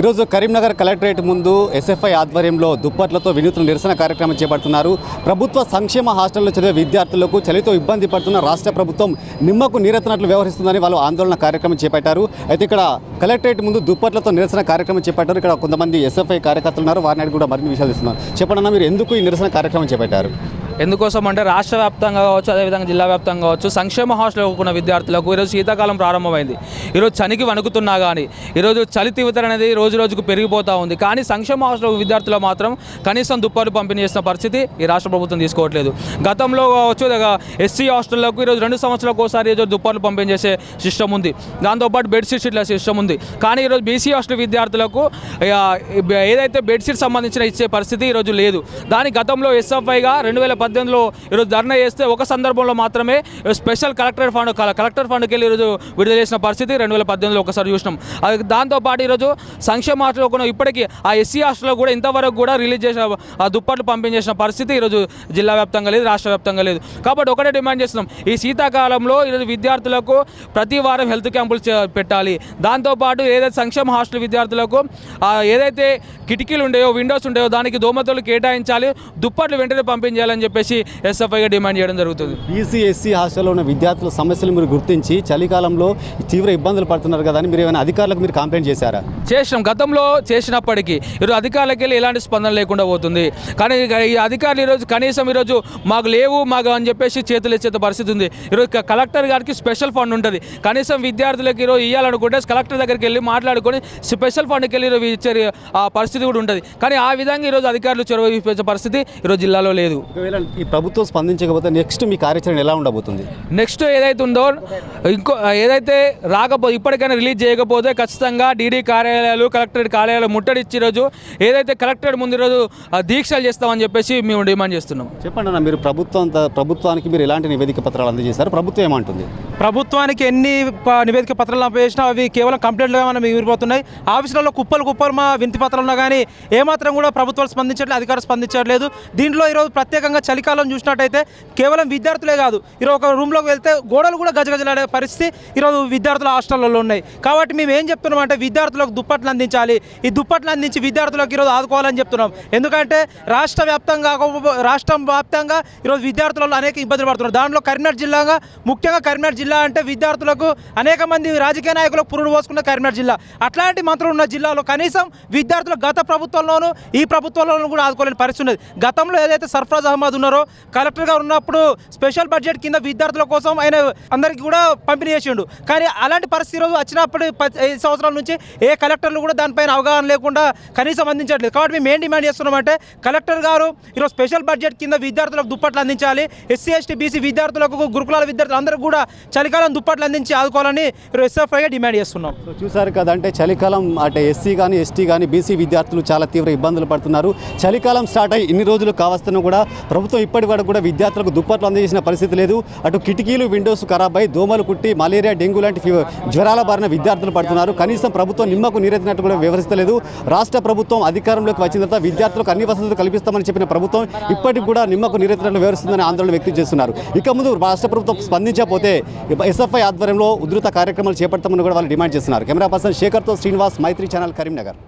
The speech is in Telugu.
ఈరోజు కరీంనగర్ కలెక్టరేట్ ముందు ఎస్ఎఫ్ఐ ఆధ్వర్యంలో దుప్పట్లతో వినూత్న నిరసన కార్యక్రమం చేపడుతున్నారు. ప్రభుత్వ సంక్షేమ హాస్టల్లో చదివే విద్యార్థులకు చలితో ఇబ్బంది పడుతున్న రాష్ట్ర ప్రభుత్వం నిమ్మకు నీరెత్తనట్లు వ్యవహరిస్తుందని వాళ్ళు ఆందోళన కార్యక్రమం చేపట్టారు. అయితే ఇక్కడ కలెక్టరేట్ ముందు దుప్పట్లతో నిరసన కార్యక్రమం చేపట్టారు. ఇక్కడ కొంతమంది ఎస్ఎఫ్ఐ కార్యకర్తలు ఉన్నారు. వారిని కూడా మరిన్ని విషయాలు ఇస్తున్నారు చెప్పండి మీరు ఎందుకు ఈ నిరసన కార్యక్రమం చేపట్టారు? ఎందుకోసం అంటే రాష్ట్ర వ్యాప్తంగా కావచ్చు అదేవిధంగా జిల్లా వ్యాప్తంగా కావచ్చు సంక్షేమ హాస్టల్ ఉన్న విద్యార్థులకు ఈరోజు శీతాకాలం ప్రారంభమైంది. ఈరోజు చనికి వణుకుతున్నా కానీ ఈరోజు చలి తీవ్రత అనేది రోజు రోజుకు పెరిగిపోతూ ఉంది. కానీ సంక్షేమ హాస్టల్ విద్యార్థులు మాత్రం కనీసం దుప్పాలు పంపిణీ చేసిన పరిస్థితి ఈ రాష్ట్ర ప్రభుత్వం తీసుకోవట్లేదు. గతంలో కావచ్చు ఎస్సీ హాస్టళ్ళకు ఈరోజు రెండు సంవత్సరాలకు ఒకసారి ఈరోజు దుప్పట్లు పంపిణీ చేసే సిస్టమ్ ఉంది. దాంతోపాటు బెడ్షీట్ ఇట్లా సిస్టమ్ ఉంది. కానీ ఈరోజు బీసీ హాస్టల్ విద్యార్థులకు ఏదైతే బెడ్షీట్ సంబంధించిన ఇచ్చే పరిస్థితి ఈరోజు లేదు. దాని గతంలో ఎస్ఎఫ్ఐగా రెండు వేల పద్దెనిమిదిలో ఈరోజు ధర్నా చేస్తే ఒక సందర్భంలో మాత్రమే స్పెషల్ కలెక్టర్ ఫండ్ కలెక్టర్ ఫండ్కి వెళ్ళి ఈరోజు విడుదల చేసిన పరిస్థితి రెండు వేల పద్దెనిమిదిలో ఒకసారి చూసినాం. అది దాంతోపాటు ఈరోజు సంక్షేమ హాస్టల్లో కూడా ఇప్పటికీ ఆ ఎస్సీ హాస్టల్లో కూడా ఇంతవరకు కూడా రిలీజ్ చేసిన ఆ దుప్పట్లు పంపించేసిన పరిస్థితి ఈరోజు జిల్లా వ్యాప్తంగా లేదు రాష్ట్ర వ్యాప్తంగా లేదు. కాబట్టి ఒకటే డిమాండ్ చేస్తున్నాం. ఈ శీతాకాలంలో ఈరోజు విద్యార్థులకు ప్రతి వారం హెల్త్ క్యాంపులు పెట్టాలి. దాంతోపాటు ఏదైతే సంక్షేమ హాస్టల్ విద్యార్థులకు ఏదైతే కిటికీలు ఉండేవో విండోస్ ఉండేవో దానికి దోమతలు కేటాయించాలి దుప్పట్లు వెంటనే పంపించాలని చెప్పి చెప్పేసి ఎస్ఎఫ్ఐగా డిమాండ్ చేయడం జరుగుతుంది. బీసీ ఎస్సీ హాస్టల్లో ఉన్న విద్యార్థుల సమస్యలు మీరు గుర్తించి చలికాలంలో తీవ్ర ఇబ్బందులు పడుతున్నారు కదా అని మీరు ఏమైనా అధికారులకు మీరు కంప్లైంట్ చేశారా? చేసినాం. గతంలో చేసినప్పటికీ ఈరోజు అధికారులకు వెళ్ళి ఎలాంటి స్పందన లేకుండా పోతుంది. కానీ ఈ అధికారులు ఈరోజు కనీసం ఈరోజు మాకు లేవు మాకు అని చెప్పేసి చేతులు ఇచ్చే పరిస్థితి ఉంది. ఈరోజు కలెక్టర్ గారికి స్పెషల్ ఫండ్ ఉంటుంది. కనీసం విద్యార్థులకు ఈరోజు ఇవ్వాలనుకుంటే కలెక్టర్ దగ్గరికి వెళ్ళి మాట్లాడుకొని స్పెషల్ ఫండ్కి వెళ్ళి ఈరోజు ఇచ్చే పరిస్థితి కూడా ఉంటుంది. కానీ ఆ విధంగా ఈరోజు అధికారులు చొరవ చూపించే పరిస్థితి ఈరోజు జిల్లాలో లేదు. ఈ ప్రభుత్వం స్పందించకపోతే నెక్స్ట్ మీ కార్యాచరణ ఎలా ఉండబోతుంది? నెక్స్ట్ ఏదైతే ఉందో ఇంకో ఏదైతే రాకపోతే ఇప్పటికైనా రిలీజ్ చేయకపోతే ఖచ్చితంగా డీడీ కార్యాలయాలు కలెక్టరేట్ కార్యాలయాలు ముట్టడిచ్చి రోజు ఏదైతే కలెక్టరేట్ ముందు రోజు దీక్షలు చేస్తామని చెప్పేసి మేము డిమాండ్ చేస్తున్నాం. చెప్పండి అన్న మీరు ప్రభుత్వం ప్రభుత్వానికి మీరు ఎలాంటి నివేదిక పత్రాలు అందజేశారు? ప్రభుత్వం ఏమంటుంది? ప్రభుత్వానికి ఎన్ని నివేదిక పత్రాలు పంపించినా అవి కేవలం కంప్లైంట్లుగా మనం మిగిలిపోతున్నాయి ఆఫీసులలో కుప్పలు కుప్పలు మా వింతి పత్రాలు ఉన్నా కానీ ఏమాత్రం కూడా ప్రభుత్వాలు స్పందించట్లేదు అధికారులు స్పందించట్లేదు. దీంట్లో ఈరోజు ప్రత్యేకంగా చలికాలం చూసినట్టయితే కేవలం విద్యార్థులే కాదు ఈరోజు ఒక రూమ్లోకి వెళ్తే గోడలు కూడా గజగజలాడే పరిస్థితి ఈరోజు విద్యార్థుల హాస్టల్లో ఉన్నాయి. కాబట్టి మేము ఏం చెప్తున్నాం అంటే విద్యార్థులకు దుప్పట్లు అందించాలి. ఈ దుప్పట్లు అందించి విద్యార్థులకు ఈరోజు ఆదుకోవాలని చెప్తున్నాం. ఎందుకంటే రాష్ట్ర వ్యాప్తంగా రాష్ట్రం వ్యాప్తంగా ఈరోజు విద్యార్థులలో అనేక ఇబ్బందులు పడుతున్నారు. దాంట్లో కరీంనగర్ జిల్లాగా ముఖ్యంగా కరీంనగర్ జిల్లా జిల్లా అంటే విద్యార్థులకు అనేక మంది రాజకీయ నాయకులకు పురుడు పోసుకున్న కరీంనగర్ జిల్లా. అట్లాంటి మంత్రులు ఉన్న జిల్లాలో కనీసం విద్యార్థులు గత ప్రభుత్వంలోనూ ఈ ప్రభుత్వంలోనూ కూడా ఆదుకోలేని పరిస్థితి ఉన్నది. గతంలో ఏదైతే సర్ఫరాజ్ అహ్మద్ ఉన్నారో కలెక్టర్గా ఉన్నప్పుడు స్పెషల్ బడ్జెట్ కింద విద్యార్థుల కోసం ఆయన అందరికీ కూడా పంపిణీ చేసిండు. కానీ అలాంటి పరిస్థితి వచ్చినప్పుడు ఐదు సంవత్సరాల నుంచి ఏ కలెక్టర్లు కూడా దానిపైన అవగాహన లేకుండా కనీసం అందించట్లేదు. కాబట్టి మేము ఏం డిమాండ్ చేస్తున్నామంటే కలెక్టర్ గారు ఈరోజు స్పెషల్ బడ్జెట్ కింద విద్యార్థులకు దుప్పట్లు అందించాలి. ఎస్సీ ఎస్టీ బీసీ విద్యార్థులకు గురుకులాల విద్యార్థులు అందరూ కూడా చలికాలం దుప్పట్లు అందించి ఆదుకోవాలని ఎస్ఎఫ్ఐగా డిమాండ్ చేస్తున్నాం. చూసారు కదా అంటే చలికాలం అంటే ఎస్సీ కానీ ఎస్టీ కానీ బీసీ విద్యార్థులు చాలా తీవ్ర ఇబ్బందులు పడుతున్నారు. చలికాలం స్టార్ట్ అయ్యి ఇన్ని రోజులు కావస్తున్నా కూడా ప్రభుత్వం ఇప్పటి వరకు కూడా విద్యార్థులకు దుప్పట్లు అందజేసిన పరిస్థితి లేదు. అటు కిటికీలు విండోస్ ఖరాబ్ అయి దోమలు కుట్టి మలేరియా డెంగ్యూ లాంటి జ్వరాల బారిన విద్యార్థులు పడుతున్నారు. కనీసం ప్రభుత్వం నిమ్మకు నీరెత్తినట్టు కూడా వ్యవహరిస్తలేదు. రాష్ట్ర ప్రభుత్వం అధికారంలోకి వచ్చిన తర్వాత విద్యార్థులకు అన్ని వసతులు కల్పిస్తామని చెప్పిన ప్రభుత్వం ఇప్పటికి కూడా నిమ్మకు నీరెత్తినట్లు వ్యవహరిస్తుందని ఆందోళన వ్యక్తం చేస్తున్నారు. ఇక ముందు రాష్ట్ర ప్రభుత్వం స్పందించకపోతే ఎస్ఎఫ్ఐ ఆధ్వర్యంలో ఉధృత కార్యక్రమాలు చేపడతామని కూడా వాళ్ళు డిమాండ్ చేస్తున్నారు. కెమెరా పర్సన్ శేఖర్తో శ్రీనివాస్ మైత్రి ఛానల్ కరీంనగర్.